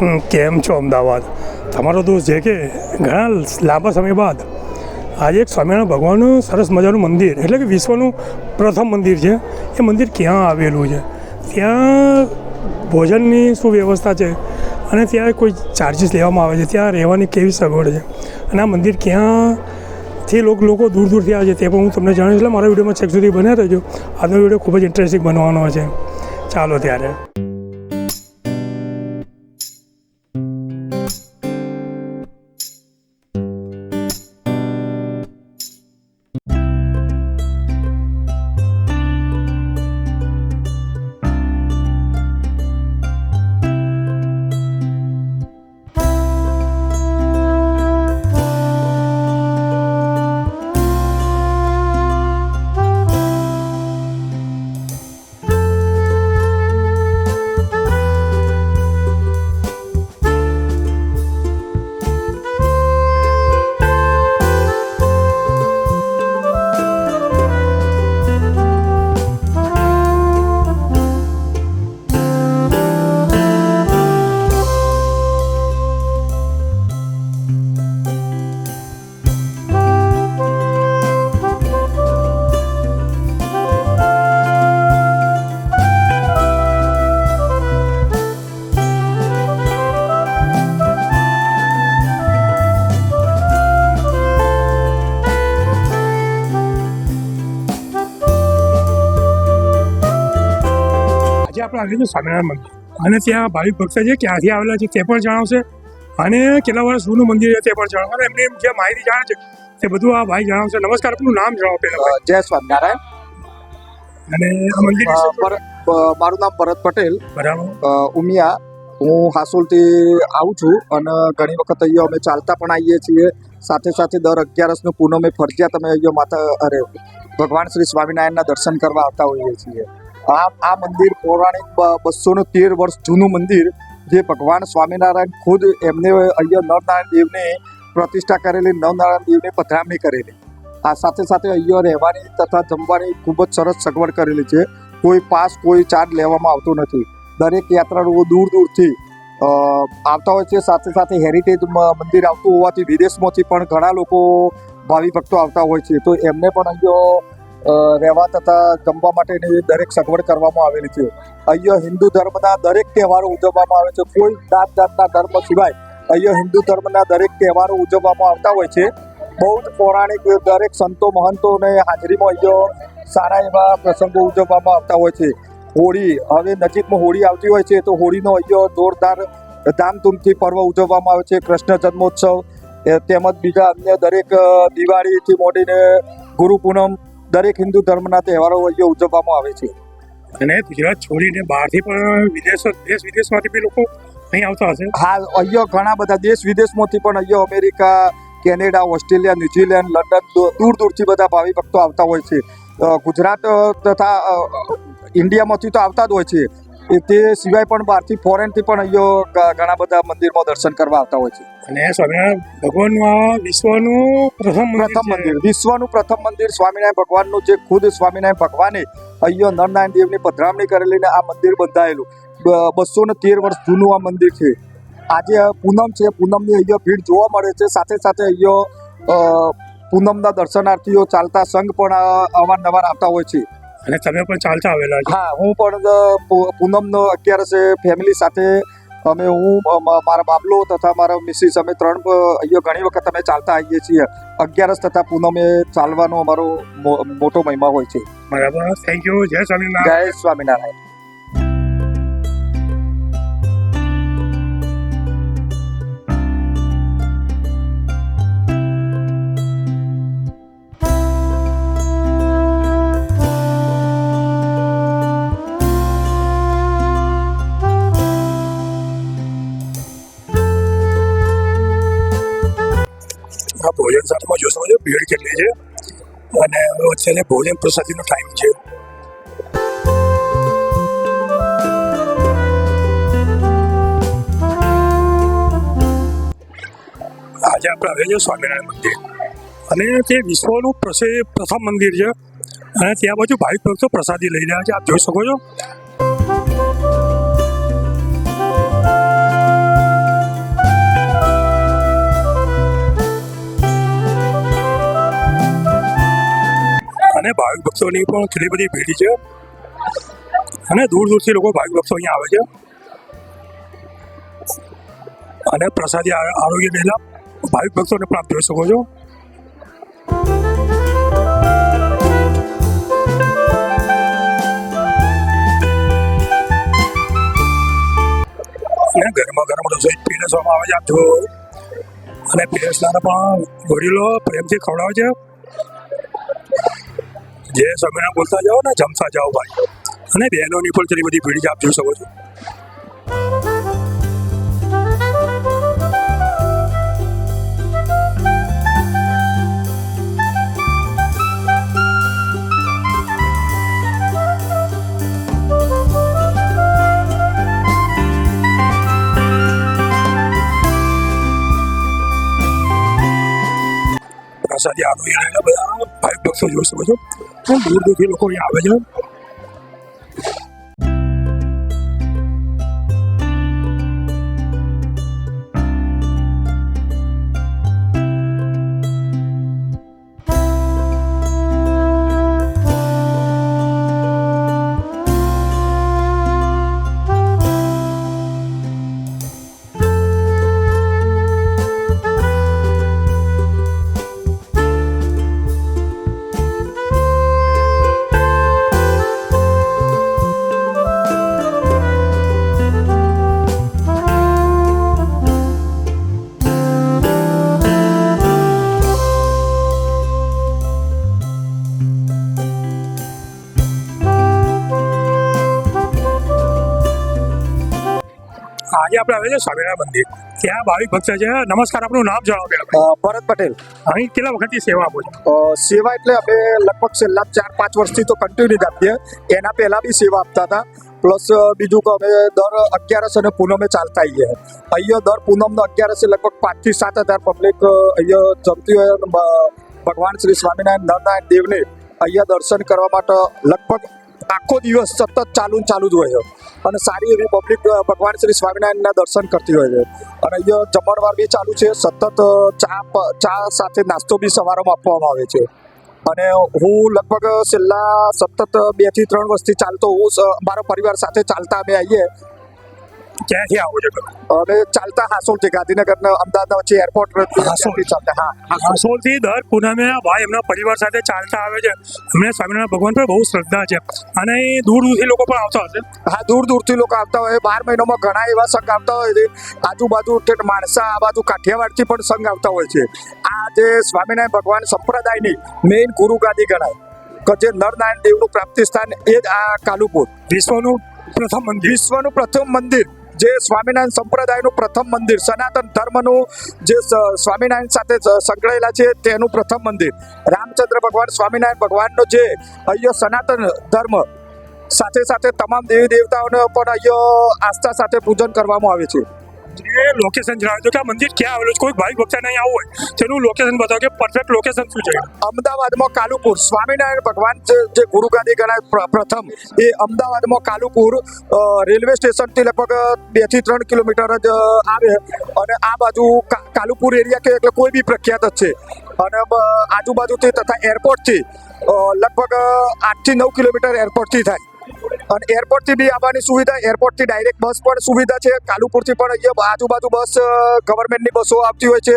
કેમ છો, અમદાવાદ? તમારો દોસ્ત છે કે ઘણા લાંબા સમય બાદ આજે એક સ્વામિનારાયણ ભગવાનનું સરસ મજાનું મંદિર, એટલે કે વિશ્વનું પ્રથમ મંદિર છે. એ મંદિર ક્યાં આવેલું છે? ત્યાં ભોજનની શું વ્યવસ્થા છે? અને ત્યાં કોઈ ચાર્જીસ લેવામાં આવે છે? ત્યાં રહેવાની કેવી સગવડ છે? અને આ મંદિર ક્યાંથી લોકો લોકો દૂર દૂરથી આવે છે તે પણ હું તમને જણાવીશ. એટલે મારા વિડીયોમાં છેક સુધી બન્યા રહેજો. આજનો વીડિયો ખૂબ જ ઇન્ટરેસ્ટિંગ બનવાનો છે. ચાલો ત્યારે. આપણે આવી છે સ્વામિનારાયણ મંદિર. અને ત્યાં ભાવિક ભક્ત છે ક્યાંથી આવેલા છે તે પણ જણાવશે. અને કેટલા વર્ષ જૂનું મંદિર છે તે પણ જણાવશે. અને એમની જે માહિતી જાણે છે તે બધું આ ભાઈ જણાવશે. નમસ્કાર આપનું નામ જણાવો પહેલા જય સ્વામિનારાયણ. અને આ મંદિર મારું નામ ભરત પટેલ. બરાબર. ઉમિયા. હું હાસોલથી આવું છું અને ઘણી વખત અહીંયા અમે ચાલતા પણ આવીએ છીએ. સાથે સાથે દર અગિયારસનું પૂનમે ફરજિયાત અમે અહીંયા માતા અરે ભગવાન શ્રી સ્વામિનારાયણના દર્શન કરવા આવતા હોઈએ છીએ. આ આ મંદિર પૌરાણિક બસો ને તેર વર્ષ જૂનું મંદિર જે ભગવાન સ્વામિનારાયણ ખુદ એમને અહીંયા નરનારાયણ દેવને પ્રતિષ્ઠા કરેલી, નવનારાયણ દેવને પધરામણી કરેલી. આ સાથે સાથે અહીંયા રહેવાની તથા જમવાની ખૂબ જ સરસ સગવડ કરેલી છે. કોઈ પાસ, કોઈ ચાર્જ લેવામાં આવતો નથી. દરેક યાત્રાળુઓ દૂર દૂરથી આવતા હોય છે. સાથે સાથે હેરિટેજ મંદિર આવતું હોવાથી વિદેશમાંથી પણ ઘણા લોકો ભાવિ ભક્તો આવતા હોય છે. તો એમને પણ અહીંયા રહેવા તથા જમવા માટેની દરેક સગવડ કરવામાં આવેલી છે. અહીંયા હિન્દુ ધર્મના દરેક તહેવારો ઉજવવામાં આવે છે. કોઈ જાત જાતના ધર્મ સિવાય અહીંયા હિન્દુ ધર્મના દરેક તહેવારો ઉજવવામાં આવતા હોય છે. બહુ જ પૌરાણિક દરેક સંતો મહંતોને હાજરીમાં અહીંયા સારા એવા પ્રસંગો ઉજવવામાં આવતા હોય છે. હોળી, હવે નજીકમાં હોળી આવતી હોય છે તો હોળીનો અહીંયા જોરદાર ધામધૂમથી પર્વ ઉજવવામાં આવે છે. કૃષ્ણ જન્મોત્સવ તેમજ બીજા અન્ય દરેક દિવાળીથી મોડીને ગુરુ પૂનમ દરેક હિન્દુ ધર્મના તહેવારો અહીંયા ઉજવવામાં આવે છે. અને ગુજરાત છોડીને બહારથી પણ વિદેશ દેશ વિદેશમાંથી બી લોકો અહીં આવતા હશે. હાલ અહીંયા ઘણા બધા દેશ વિદેશમાંથી પણ અહીંયા America Canada Australia New Zealand London દૂર દૂરથી બધા ભાવિ ભક્તો આવતા હોય છે. ગુજરાત તથા ઇન્ડિયામાંથી તો આવતા જ હોય છે. તે સિવાય પણ બહારથી ફોરેનથી પણ અહીંયા ઘણા બધા મંદિરમાં દર્શન કરવા આવતા હોય છે. અને સ્વામિનારાયણ ભગવાનનું વિશ્વનું પ્રથમ પ્રથમ મંદિર વિશ્વનું પ્રથમ મંદિર સ્વામિનારાયણ ભગવાનનું જે ખુદ સ્વામિનારાયણ ભગવાને અહીંયા નરનારાયણ દેવની પધરામણી કરેલી આ મંદિર બંધાયેલું. બસો ને તેર વર્ષ જૂનું આ મંદિર છે. આજે પૂનમ છે પૂનમની અહીંયા ભીડ જોવા મળે છે. સાથે સાથે અહીંયા પૂનમના દર્શનાર્થીઓ ચાલતા સંઘ પણ અવારનવાર આવતા હોય છે. અને તમે પણ ચાલતા આવેલા છો. હા હું પણ પૂનમનો પૂનમનો અગિયારસે ફેમિલી સાથે અમે હું મારા બાબલો તથા મારા મિસિસ અમે ત્રણ અહીંયા ઘણી વખત અમે ચાલતા આવીએ છીએ. અગિયારસ તથા પૂનમે ચાલવાનો અમારો મોટો મહિમા હોય છે. બરાબર. થેન્ક યુ જય સ્વામિનારાયણ. જય સ્વામિનારાયણ. ભીડ કેટલી છે અને અત્યારે ભોજન પ્રસાદીનો ટાઈમ છે. આજે આપણે આવ્યા છીએ સ્વામિનારાયણ મંદિર. અને તે વિશ્વનું પ્રથમ મંદિર છે. અને ત્યાં બાજુ ભાવિક ભક્તો પ્રસાદી લઈ રહ્યા છે. આપ જોઈ શકો છો. ભાવિક ભક્તોની પણ ઘણી બધી ભીડ છે. અને દૂર દૂરથી લોકો ભાવિક ભક્તો અહીંયા આવે છે. અને પ્રસાદી આરોગ્ય લેલા ભાવિક ભક્તોને પ્રાપ્ત જોઈ શકો છો. અને ગરમા ગરમ રસોઈ પીરસવામાં આવે છે આપ અને પીરસનારા પણ વડીલો પ્રેમથી ખવડાવે છે. જે સમયના બોલતા જાઓ ને, જમતા જાઓ ભાઈ. અને બહેનોની પણ કેટલી બધી ભીડ જ આપ જોઈ શકો છો. પ્રસાદી આરોગ્ય રહેલા બધા. ભક્તો જોઈ શકો છો. દૂર દૂરથી લોકો અહીંયા આવે છે. આપણે આવે છે સ્વામિનારાયણ મંદિર. ત્યાં ભાવિક ભક્ત છે. નમસ્કાર આપનું નામ જણાવો પહેલા ભરત પટેલ. અહીં કેટલા વખતથી સેવા આપો છો? સેવા એટલે અમે લગભગ છેલ્લા ચાર પાંચ વર્ષથી તો કન્ટિન્યુ આપીએ. એના પહેલા બી સેવા આપતા હતા. પ્લસ બીજું કે અમે દર અગિયારસ અને પૂનમે ચાલતા આવીએ. અહીંયા દર પૂનમનો અગિયારસે લગભગ પાંચથી સાત હજાર પબ્લિક અહીંયા જમતી હોય ભગવાન શ્રી સ્વામિનારાયણ નરનારાયણ દેવને અહીંયા દર્શન કરવા માટે લગભગ આખો દિવસ સતત ચાલુ ચાલુ જ હોય છે. અને સારી એવી પબ્લિક ભગવાન શ્રી સ્વામિનારાયણના દર્શન કરતી હોય છે. અને અહીંયા જમણવાર બી ચાલુ છે. સતત ચા ચા સાથે નાસ્તો બી સવારમાં આપવામાં આવે છે. અને હું લગભગ છેલ્લા સતત બેથી ત્રણ વર્ષથી ચાલતો હું મારા પરિવાર સાથે ચાલતા અમે આવીએ. ક્યાંથી આવો છો? અમે ચાલતા હાસોલથી ગાંધીનગરના અમદાવાદ વચ્ચે એરપોર્ટ હાસોલ. ચાલતા હા હાસોલથી દર પૂનમે આ ભાઈ એમના પરિવાર સાથે ચાલતા આવે છે એમને સ્વામિનારાયણ ભગવાન પર બહુ શ્રદ્ધા છે અને દૂર દૂરથી લોકો પણ આવતા હશે. હા દૂર દૂરથી લોકો આવતા હોય. બાર મહિનામાં ઘણા એવા સંઘ આવતા હોય છે. આજુબાજુ માણસા આ બાજુ કાઠિયાવાડથી પણ સંઘ આવતા હોય છે. આ જે સ્વામિનારાયણ ભગવાન સંપ્રદાયની મેઇન ગુરુ ગાદી ગણાય. કે જે નરનારાયણ દેવનું પ્રાપ્તિ સ્થાન એ જ આ કાલુપુર. વિશ્વનું પ્રથમ મંદિર. વિશ્વનું પ્રથમ મંદિર. જે સ્વામિનારાયણ સંપ્રદાયનું પ્રથમ મંદિર, સનાતન ધર્મનું જે સ્વામિનારાયણ સાથે સંકળાયેલા છે, તેનું પ્રથમ મંદિર. રામચંદ્ર ભગવાન, સ્વામિનારાયણ ભગવાનનો જે અહીંયા સનાતન ધર્મ સાથે સાથે તમામ દેવી દેવતાઓને પણ અહીંયા આસ્થા સાથે પૂજન કરવામાં આવે છે. જે લોકેશન જણાવે તો કે આ મંદિર ક્યાં આવેલું છે, કોઈ ભાઈ ભક્તને અહીં આવવું હોય, તેનું લોકેશન બતાવો કે પરફેક્ટ લોકેશન શું છે. અમદાવાદમાં કાલુપુર, સ્વામિનારાયણ ભગવાન જે ગુરુ ગાદી ગણાય પ્ર- પ્રથમ, એ અમદાવાદમાં કાલુપુર રેલવે સ્ટેશનથી લગભગ બેથી ત્રણ કિલોમીટર જ આવે અને આ બાજુ કાલુપુર એરિયા કે એટલે કોઈ બી પ્રખ્યાત જ છે. અને આજુબાજુથી તથા એરપોર્ટથી લગભગ આઠથી નવ કિલોમીટર એરપોર્ટથી થાય. અને એરપોર્ટથી બી આવવાની સુવિધા, એરપોર્ટથી ડાયરેક્ટ બસ પણ સુવિધા છે. કાલુપુરથી પણ અહીંયા આજુબાજુ બસ ગવર્મેન્ટની બસો આવતી હોય છે.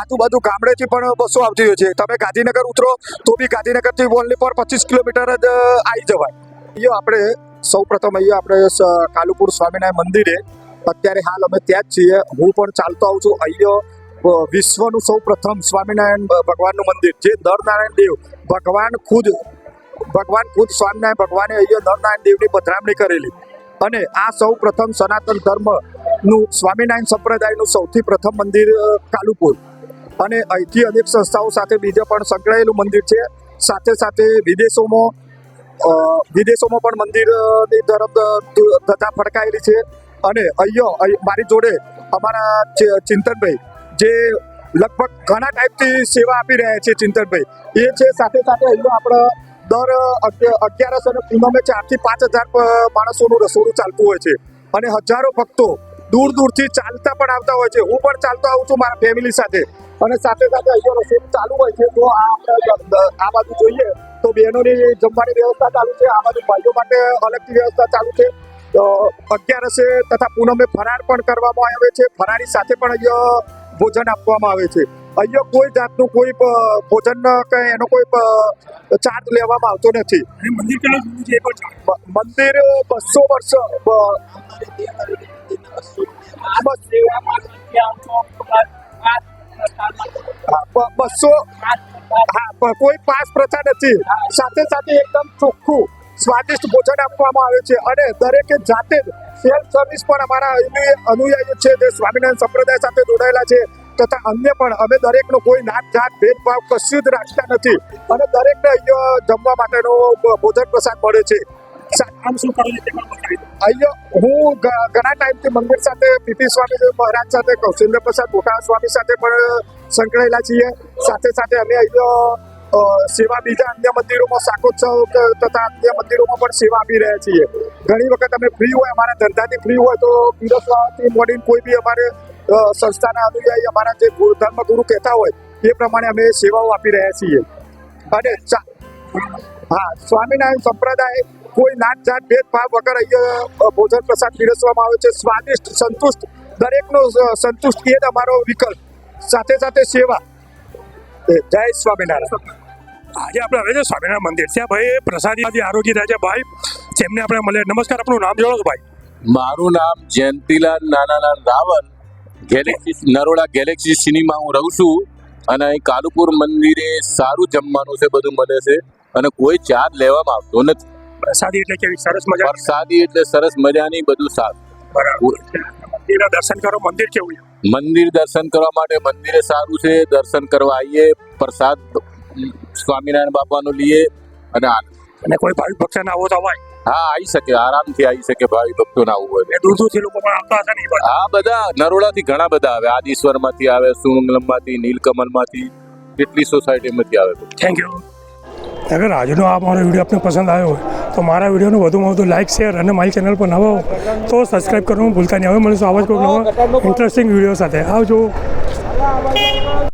આજુબાજુ ગામડેથી પણ બસો આવતી હોય છે. તમે ગાંધીનગર ઉતરો, તો બી ગાંધીનગરથી ઓનલી પર પચીસ કિલોમીટર જ આવી જવાય. અહીંયા આપણે સૌ પ્રથમ અહીંયા આપણે કાલુપુર સ્વામિનારાયણ મંદિરે અત્યારે હાલ અમે ત્યાં જ છીએ. હું પણ ચાલતો આવું છું. અહીંયા વિશ્વનું સૌ પ્રથમ સ્વામિનારાયણ ભગવાનનું મંદિર, જે નરનારાયણ દેવ, ભગવાન ખુદ ભગવાન ખુદ સ્વામિનારાયણ ભગવાને અહીંયા નરનારાયણ દેવની પધરામણી કરેલી. અને આ સૌ પ્રથમ સનાતન ધર્મનું સ્વામિનારાયણ સંપ્રદાયનું સૌથી પ્રથમ મંદિર કાલુપુર. અને અહીંથી અનેક સંસ્થાઓ સાથે બીજા પણ સંકળાયેલું મંદિર છે. સાથે સાથે વિદેશોમાં વિદેશોમાં પણ મંદિરની તરફ ધજા ફડકાયેલી છે. અને અહીંયા મારી જોડે અમારા ચિંતનભાઈ, જે લગભગ ઘણા ટાઈપથી સેવા આપી રહ્યા છે ચિંતનભાઈ. એ છે સાથે સાથે અહીંયા આપણે દર અગિ- અગિયારસ અને પૂનમે ચારથી પાંચ હજાર માણસોનું રસોડું ચાલતું હોય છે. અને હજારો ભક્તો દૂર દૂરથી ચાલતા પણ આવતા હોય છે. હું પણ ચાલતો આવું છું મારા ફેમિલી સાથે. અને સાથે સાથે અહીંયા રસોડું ચાલુ હોય છે. તો આ આ બાજુ જોઈએ તો બહેનોની જમવાની વ્યવસ્થા ચાલુ છે. આ બાજુ ભાઈઓ માટે અલગથી વ્યવસ્થા ચાલુ છે. અગિયારસે તથા પૂનમે ફરાર પણ કરવામાં આવે છે. ફરારી સાથે પણ અહીંયા ભોજન આપવામાં આવે છે. અહીંયા કોઈ જાતનું કોઈ ભોજન કે એનો કોઈ ચાર્જ લેવામાં આવતો નથી. મંદિર બસો વર્ષ બસો હા કોઈ પાસ પ્રથા નથી. સાથે સાથે એકદમ ચોખ્ખું સ્વાદિષ્ટ ભોજન આપવામાં આવે છે. અને દરેકે જાતે જ સેલ્ફ સર્વિસ પણ અમારા અનુયાયી છે. જે સ્વામિનારાયણ સંપ્રદાય સાથે જોડાયેલા છે. તથા અન્ય પણ અમે દરેકનો કોઈ નાત જાત, ભેદભાવ કશું જ રાખતા નથી. અને દરેકને અહીંયા જમવા માટેનો ભોજન પ્રસાદ મળે છે. આમ શું હું ઘણા ટાઈમથી મંદિર સાથે પીપી સ્વામી મહારાજ સાથે, કૌશલ્ય પ્રસાદ મોટા સ્વામી સાથે પણ સંકળાયેલા છીએ. સાથે સાથે અમે અહીંયા સેવા બીજા અન્ય મંદિરોમાં શાકોત્સવ તથા અન્ય મંદિરોમાં પણ સેવા આપી રહ્યા છીએ. ઘણી વખત અમે ફ્રી હોય, અમારા ધંધાથી ફ્રી હોય તો પીરસવાથી મોડીને કોઈ બી અમારે સંસ્થાના અનુયાયી અમારા જે ધર્મ ગુરુ કહેતા હોય એ પ્રમાણે અમે સેવાઓ આપી રહ્યા છીએ. અને હા સ્વામિનારાયણ સંપ્રદાય કોઈ નાત જાત ભેદભાવ વગર અહીંયા ભોજન પ્રસાદ પીરસવામાં આવે છે. સ્વાદિષ્ટ સંતુષ્ટ દરેકનો સંતુષ્ટ એ જ અમારો વિકલ્પ. સાથે સાથે સેવા. જય સ્વામિનારાયણ. આજે આપણે આવે છે સ્વામિનારાયણ મંદિર ત્યાં ભાઈ પ્રસાદી આરોગ્ય રાજા ભાઈ જેમને આપણે મળે. નમસ્કાર આપણું નામ જણાવો ભાઈ? મારું નામ Jayantilal Nanalal Raval. Galaxy Naroda Galaxy cinema હું રહું છું અને અહીં કાલુપુર મંદિરે સારું જમવાનું છે બધું મળે છે અને કોઈ ચાર્જ લેવામાં આવતો નથી. પ્રસાદી એટલે કેવી? સરસ મજા પ્રસાદી એટલે સરસ મજાની બધું સારું. બરાબર. દર્શન કરો મંદિર કેવું મંદિર દર્શન કરવા માટે મંદિરે સારું છે દર્શન કરવા આવીએ પ્રસાદ સ્વામિનારાયણ બાપાનો લઈએ અને અને કોઈ ભાવિક ભક્તને આવો તો અવાય. હા આવી શકે આરામથી આવી શકે ભાવિ ભક્તો ના આવવું હોય. દૂર દૂરથી લોકો પણ આવતા હશે ને એ બધા? આ બધા નરોડાથી ઘણા બધા આવે. આદિશ્વરમાંથી આવે નીલકમલમાંથી કેટલી સોસાયટીમાંથી આવે થેન્ક યુ અગર આજનો આ મારો વીડિયો આપને પસંદ આવ્યો હોય તો મારા વિડીયોને વધુમાં વધુ લાઇક શેર અને મારી ચેનલ પર નવો હો તો સબસ્ક્રાઈબ કરવાનું ભૂલતા નહીં. હવે મળીશું આવા જ કોઈ નવા ઇન્ટરેસ્ટિંગ વીડિયો સાથે. આવજો.